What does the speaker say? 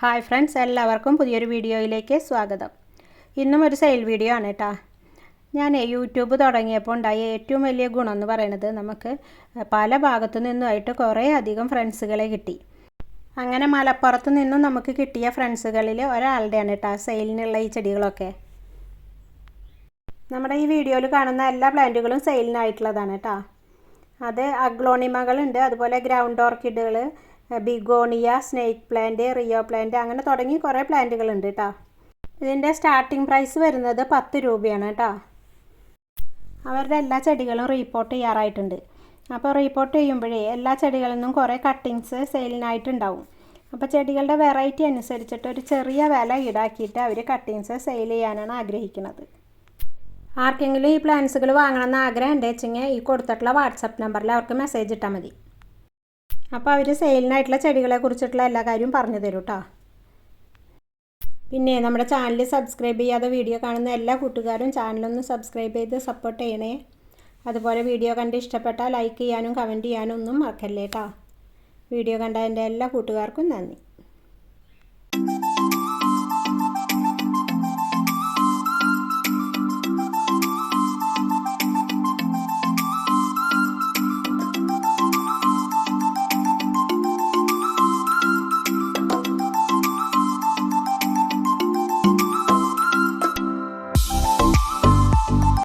Hi friends എല്ലാവർക്കും പുതിയൊരു വീഡിയോയിലേക്ക് സ്വാഗതം. ഇന്നും ഒരു സെയിൽ വീഡിയോ ആണ് കേട്ടോ ഞാൻ യൂട്യൂബ് തുടങ്ങിയപ്പോൾ ഉണ്ടായ ഏറ്റവും വലിയ ഗുണം എന്ന് പറയുന്നത് നമുക്ക് പല ഭാഗത്തു നിന്നുമായിട്ട് കുറേ അധികം ഫ്രണ്ട്സുകളെ കിട്ടി. അങ്ങനെ മലപ്പുറത്ത് നിന്നും നമുക്ക് കിട്ടിയ ഫ്രണ്ട്സുകളിൽ ഒരാളുടെയാണ് കേട്ടോ സെയിലിനുള്ള ഈ ചെടികളൊക്കെ. നമ്മുടെ ഈ വീഡിയോയിൽ കാണുന്ന എല്ലാ പ്ലാന്റുകളും സെയിലിനായിട്ടുള്ളതാണ് കേട്ടോ അത് അഗ്ലോണിമകളുണ്ട് അതുപോലെ ground ഓർക്കിഡുകൾ begonia snake plant rio plant അങ്ങനെ തുടങ്ങി കുറേ പ്ലാന്റുകളുണ്ട് കേട്ടോ. ഇതിന്റെ സ്റ്റാർട്ടിംഗ് പ്രൈസ് വരുന്നത് പത്ത് രൂപയാണ് കേട്ടോ. അവരുടെ എല്ലാ ചെടികളും റീപ്പോർട്ട് ചെയ്യാറായിട്ടുണ്ട്. അപ്പോൾ റീപ്പോർട്ട് ചെയ്യുമ്പോഴേ എല്ലാ ചെടികളിൽ നിന്നും കുറേ കട്ടിങ്സ് സെയിലിനായിട്ടുണ്ടാവും അപ്പോൾ ചെടികളുടെ വെറൈറ്റി അനുസരിച്ചിട്ട് ഒരു ചെറിയ വില ഈടാക്കിയിട്ട് അവർ കട്ടിങ്സ് സെയിൽ ചെയ്യാനാണ് ആഗ്രഹിക്കുന്നത്. ആർക്കെങ്കിലും ഈ പ്ലാൻസുകൾ വാങ്ങണമെന്ന് ആഗ്രഹം ഉണ്ട് വെച്ചെങ്കിൽ ഈ കൊടുത്തിട്ടുള്ള വാട്സപ്പ് നമ്പറിൽ അവർക്ക് മെസ്സേജ് ഇട്ടാൽ മതി. അപ്പോൾ അവർ സെയിലിനായിട്ടുള്ള ചെടികളെ കുറിച്ചിട്ടുള്ള എല്ലാ കാര്യവും പറഞ്ഞു തരും കേട്ടോ പിന്നെ നമ്മുടെ ചാനൽ സബ്സ്ക്രൈബ് ചെയ്യാതെ വീഡിയോ കാണുന്ന എല്ലാ കൂട്ടുകാരും ചാനലൊന്ന് സബ്സ്ക്രൈബ് ചെയ്ത് സപ്പോർട്ട് ചെയ്യണേ. അതുപോലെ വീഡിയോ കണ്ട് ഇഷ്ടപ്പെട്ടാൽ ലൈക്ക് ചെയ്യാനും കമന്റ് ചെയ്യാനും ഒന്നും മറക്കല്ലേ കേട്ടോ വീഡിയോ കണ്ട എന്റെ എല്ലാ കൂട്ടുകാർക്കും നന്ദി.